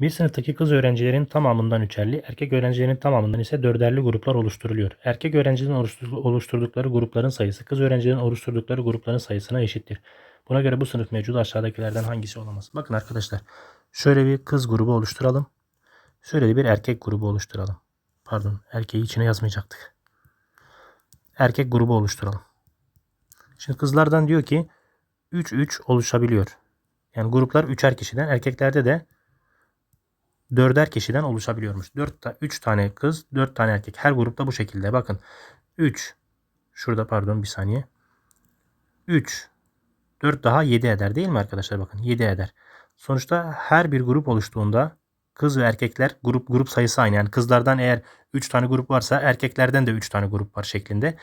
Bir sınıftaki kız öğrencilerin tamamından üçerli, erkek öğrencilerin tamamından ise dörderli gruplar oluşturuluyor. Erkek öğrencilerin oluştur- oluşturdukları grupların sayısı kız öğrencilerin oluşturdukları grupların sayısına eşittir. Buna göre bu sınıf mevcudu aşağıdakilerden hangisi olamaz? Bakın arkadaşlar şöyle bir kız grubu oluşturalım. Şöyle bir erkek grubu oluşturalım. Pardon erkeği içine yazmayacaktık. Erkek grubu oluşturalım. Şimdi kızlardan diyor ki 3-3 oluşabiliyor. Yani gruplar üçer kişiden, erkeklerde de dörder kişiden oluşabiliyormuş. 4 ta 3 tane kız, 4 tane erkek. Her grupta bu şekilde. Bakın. 3 şurada pardon bir saniye. 3 4 daha 7 eder değil mi arkadaşlar? Bakın 7 eder. Sonuçta her bir grup oluştuğunda kız ve erkekler grup grup sayısı aynı. Yani kızlardan eğer 3 tane grup varsa erkeklerden de 3 tane grup var şeklinde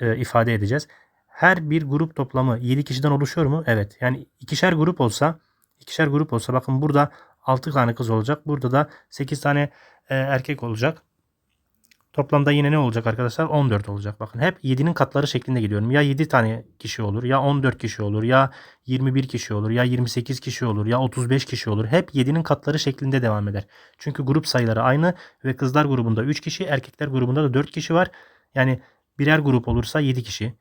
e, ifade edeceğiz. Her bir grup toplamı 7 kişiden oluşuyor mu? Evet. Yani ikişer grup olsa ikişer grup olsa bakın burada 6 tane kız olacak. Burada da 8 tane e, erkek olacak. Toplamda yine ne olacak arkadaşlar? 14 olacak. Bakın hep 7'nin katları şeklinde gidiyorum. Ya 7 tane kişi olur, ya 14 kişi olur, ya 21 kişi olur, ya 28 kişi olur, ya 35 kişi olur. Hep 7'nin katları şeklinde devam eder. Çünkü grup sayıları aynı ve kızlar grubunda 3 kişi, erkekler grubunda da 4 kişi var. Yani birer grup olursa 7 kişi,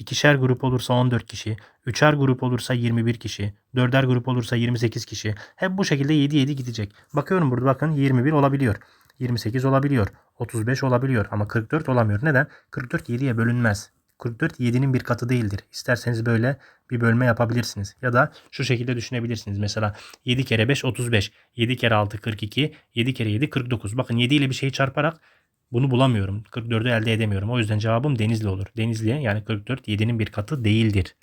ikişer grup olursa 14 kişi, üçer grup olursa 21 kişi, dörder grup olursa 28 kişi. Hep bu şekilde 7-7 gidecek. Bakıyorum burada bakın 21 olabiliyor. 28 olabiliyor. 35 olabiliyor ama 44 olamıyor. Neden? 44 7'ye bölünmez. 44 7'nin bir katı değildir. İsterseniz böyle bir bölme yapabilirsiniz. Ya da şu şekilde düşünebilirsiniz. Mesela 7 kere 5 35. 7 kere 6 42. 7 kere 7 49. Bakın 7 ile bir şeyi çarparak bunu bulamıyorum. 44'ü elde edemiyorum. O yüzden cevabım Denizli olur. Denizli yani 44 7'nin bir katı değildir.